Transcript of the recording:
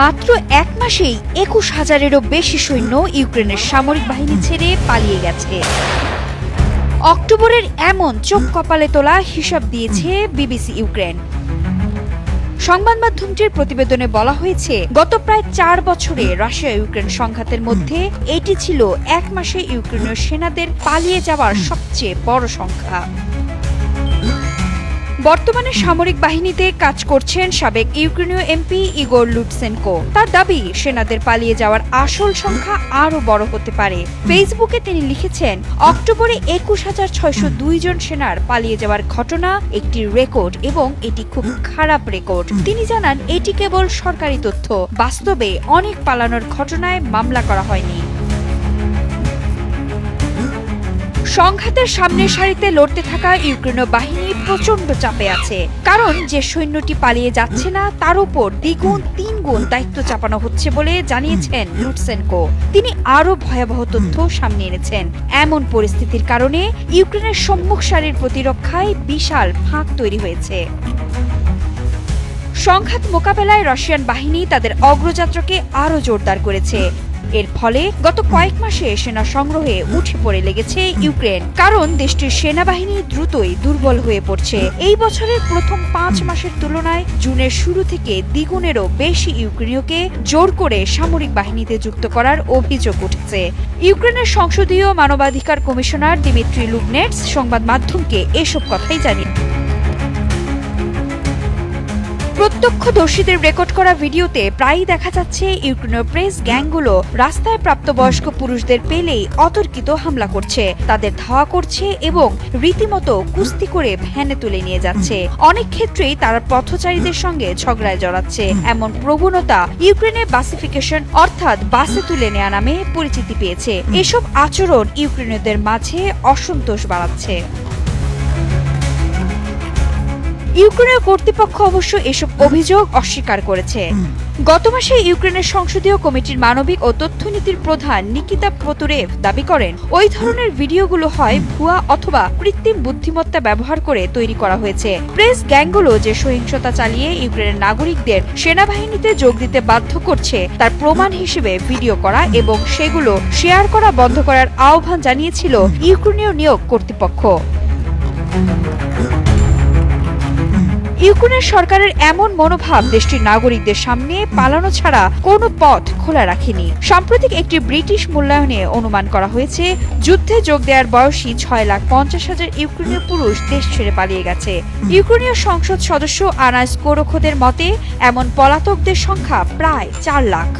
মাত্র এক মাসেই একুশ হাজারেরও বেশি সৈন্য ইউক্রেনের সামরিক বাহিনী ছেড়ে পালিয়ে গেছে। অক্টোবরের এমন চোখ কপালে তোলা হিসাব দিয়েছে বিবিসি ইউক্রেন। সংবাদ মাধ্যমটির প্রতিবেদনে বলা হয়েছে, গত প্রায় চার বছরে রাশিয়া ইউক্রেন সংঘাতের মধ্যে এটি ছিল এক মাসে ইউক্রেনীয় সেনাদের পালিয়ে যাওয়ার সবচেয়ে বড় সংখ্যা। বর্তমানে সামরিক বাহিনীতে কাজ করছেন সাবেক ইউক্রেনীয় এমপি ইগোর লুটসেনকো তার দাবি, সেনাদের পালিয়ে যাওয়ার আসল সংখ্যা আরও বড় হতে পারে। ফেসবুকে তিনি লিখেছেন, অক্টোবরে একুশ হাজার ছয়শো দুই জন সেনার পালিয়ে যাওয়ার ঘটনা একটি রেকর্ড এবং এটি খুব খারাপ রেকর্ড। তিনি জানান, এটি কেবল সরকারি তথ্য। বাস্তবে অনেক পালানোর ঘটনায় মামলা করা হয়নি। সংঘাতের সামনের সারিতে লড়তে থাকা ইউক্রেনীয় বাহিনী প্রচণ্ড চাপে আছে। কারণ যে সৈন্যটি পালিয়ে যাচ্ছে না, তার উপর দ্বিগুণ তিন গুণ দায়িত্ব চাপানো হচ্ছে বলে জানিয়েছেন লুটসেনকো। তিনি আরও ভয়াবহ তথ্য সামনে এনেছেন। এমন পরিস্থিতির কারণে ইউক্রেনের সম্মুখ সারির প্রতিরক্ষায় বিশাল ফাঁক তৈরি হয়েছে। সংঘাত মোকাবেলায় রাশিয়ান বাহিনী তাদের অগ্রযাত্রাকে আরও জোরদার করেছে। এর ফলে গত কয়েক মাসে সেনা সংগ্রহে উঠে পড়ে লেগেছে ইউক্রেন, কারণ দেশটির সেনাবাহিনী দ্রুতই দুর্বল হয়ে পড়ছে। এই বছরের প্রথম পাঁচ মাসের তুলনায় জুনের শুরু থেকে দ্বিগুণেরও বেশি ইউক্রেনীয়কে জোর করে সামরিক বাহিনীতে যুক্ত করার অভিযোগ উঠেছে। ইউক্রেনের সংসদীয় মানবাধিকার কমিশনার দিমিত্রি লুবনেটস সংবাদ মাধ্যমকে এসব কথাই জানিয়ে প্রত্যক্ষদর্শীদের রেকর্ড করা ভিডিওতে প্রায়ই দেখা যাচ্ছে ইউক্রেনীয় প্রেস গ্যাংগুলো রাস্তায় প্রাপ্তবয়স্ক পুরুষদের পেলেই অতর্কিত হামলা করছে। তাদের ধাওয়া করছে এবং রীতিমতো কুস্তি করে ভ্যানে তুলে নিয়ে যাচ্ছে। অনেক ক্ষেত্রেই তারা পথচারীদের সঙ্গে ঝগড়ায় জড়াচ্ছে। এমন প্রবণতা ইউক্রেনের বাসিফিকেশন অর্থাৎ বাসে তুলে নেওয়া নামে পরিচিতি পেয়েছে। এসব আচরণ ইউক্রেনীয়দের মাঝে অসন্তোষ বাড়াচ্ছে। ইউক্রেনের কর্তৃপক্ষ অবশ্য এসব অভিযোগ অস্বীকার করেছে। গত মাসে ইউক্রেনের সংসদীয় কমিটির মানবিক ও তথ্যনীতির প্রধান নিকিতা পতুরেভ দাবি করেন ওই ধরনের ভিডিওগুলো হয় ভুয়া অথবা কৃত্রিম বুদ্ধিমত্তা ব্যবহার করে তৈরি করা হয়েছে। প্রেস গ্যাংগুলো যে সহিংসতা চালিয়ে ইউক্রেনের নাগরিকদের সেনাবাহিনীতে যোগ দিতে বাধ্য করছে তার প্রমাণ হিসেবে ভিডিও করা এবং সেগুলো শেয়ার করা বন্ধ করার আহ্বান জানিয়েছিল ইউক্রেনীয় নিয়োগ কর্তৃপক্ষ। ইউক্রেনের সরকারের এমন মনোভাব দেশটির নাগরিকদের সামনে পালানো ছাড়া কোনো পথ খোলা রাখেনি। সাম্প্রতিক একটি ব্রিটিশ মূল্যায়নে অনুমান করা হয়েছে, যুদ্ধে যোগ দেওয়ার বয়সী ছয় লাখ পঞ্চাশ হাজার ইউক্রেনীয় পুরুষ দেশ ছেড়ে পালিয়ে গেছে। ইউক্রেনীয় সংসদ সদস্য আনাস কোরোখোদের মতে, এমন পলাতকদের সংখ্যা প্রায় চার লাখ।